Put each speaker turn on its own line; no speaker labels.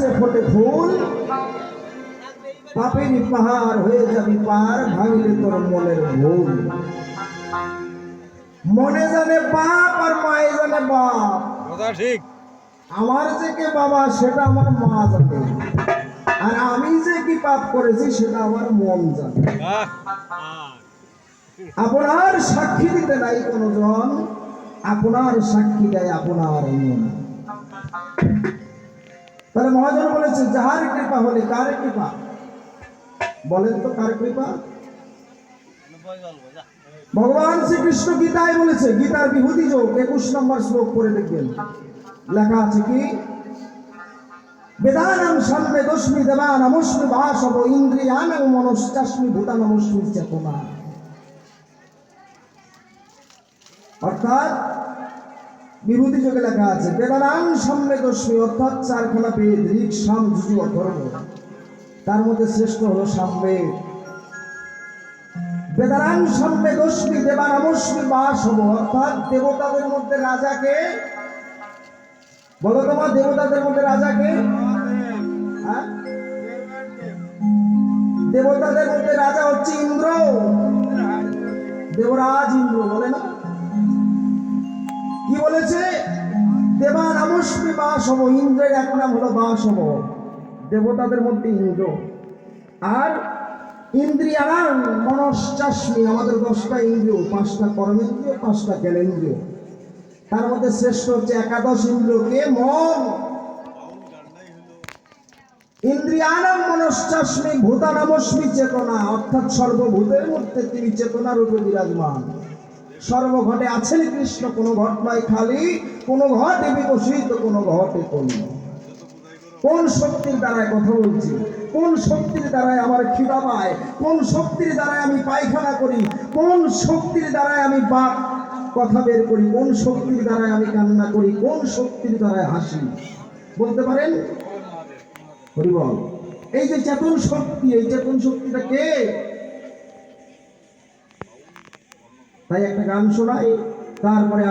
গাছে ফোটে ফুল। পাপের পাহাড় হয়ে যাবি পার ভাঙলে তোর মনের ভুল। মনে জানে বাপ আর মায়ে জানে বাপ।
ঠিক।
আমার যে কে বাবা সেটা আমার মা জানে। আর আমি যে কি পাপ করেছি সেটা আমার মন জানে। আপনার সাক্ষী দিতে নাই কোনো জন আপনার সাক্ষী দেয় আপনার মন। তাহলে মহাজন বলেছে, যাহার কৃপা হলে কার কৃপা? বলেন তো কার কৃপা? ভগবান শ্রীকৃষ্ণ গীতায় বলেছে, গীতার বিভূতি যোগ, একুশ নম্বর শ্লোক করে দেখবেন। লেখা আছে কি? বেদানাম সন্মে দস্মি দেবানমস্মি ভাসব ইন্দ্রিয়ানং মনশ্চাস্মি ভূতানমস্মি চেতনা। অর্থাৎ বিভূতি যোগে লেখা আছে বেদানাম সন্মে দস্মি অর্থাৎ চারখানা বেদ ঋক সাম যুজু অথর্ব তার মধ্যে শ্রেষ্ঠ হলো সামবেদ বেদারাং সন্মে দস্মি দেবানমস্মি বাসব অর্থাৎ দেবতাদের মধ্যে রাজাকে বলো তোমার দেবতাদের মধ্যে রাজাকে হ্যাঁ? দেবতাদের মধ্যে রাজা হচ্ছে ইন্দ্র। দেবরাজ ইন্দ্র বলে না? বলেছে দেবানমস্মি বাসব, ইন্দ্রের এক নাম হলো বাসব। দেবতাদের মধ্যে ইন্দ্র। আর ইন্দ্রিয়ারাং মনশ্চাস্মি, আমাদের দশটা ইন্দ্রিয়, পাঁচটা কর্মেন্দ্রিয় পাঁচটা জ্ঞানেন্দ্রিয়। তার মধ্যে শ্রেষ্ঠ হচ্ছে একাদশ ইন্দ্রিয়কে মন। ইন্দ্রিয়ানাম মনশ্চাস্মি, ভূতানামস্মি, চেতনা। অর্থাৎ সর্বভূতের মধ্যে তিনি চেতনা রূপে বিরাজমান। সর্বঘটে আছেন কৃষ্ণ, কোনো ঘট নয় খালি। কোনো ঘটে বিকশিত কোনো ঘটে কোন কোন শক্তির দ্বারায় কথা বলছি? কোন শক্তির দ্বারায় আমার খিদা পায়? কোন শক্তির দ্বারায় আমি পায়খানা করি? কোন শক্তির দ্বারায় আমি বাক কথা বের করি? কোন শক্তির দ্বারায় আমি কান্না করি? কোন শক্তির দ্বারায় হাসি? বলতে পারেন? হরিবল। এই যে চেতন শক্তি, এই চেতন শক্তিটা কে? তাই একটা গান শোনাই তারপরে